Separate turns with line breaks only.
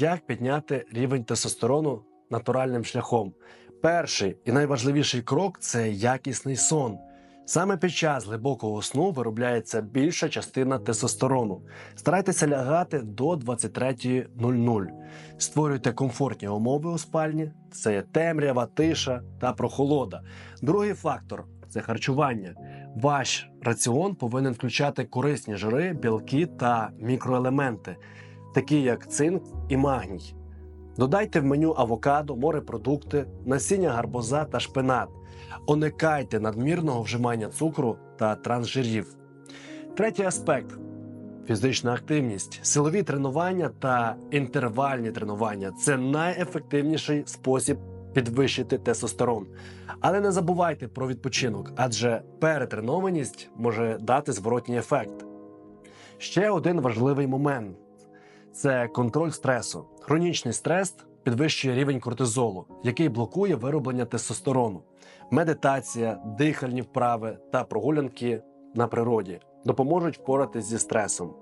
як підняти рівень тестостерону натуральним шляхом. Перший і найважливіший крок це якісний сон. Саме під час глибокого сну виробляється більша частина тестостерону. Старайтеся лягати до 23.00. Створюйте комфортні умови у спальні. Це темрява, тиша та прохолода. Другий фактор це харчування. Ваш раціон повинен включати корисні жири, білки та мікроелементи, такі як цинк і магній. Додайте в меню авокадо, морепродукти, насіння гарбуза та шпинат. Уникайте надмірного вживання цукру та трансжирів. Третій аспект фізична активність. Силові тренування та інтервальні тренування це найефективніший спосіб підвищити тестостерон. Але не забувайте про відпочинок, адже перетренованість може дати зворотній ефект. Ще один важливий момент це контроль стресу. Хронічний стрес підвищує рівень кортизолу, який блокує вироблення тестостерону. Медитація, дихальні вправи та прогулянки на природі допоможуть впоратись зі стресом.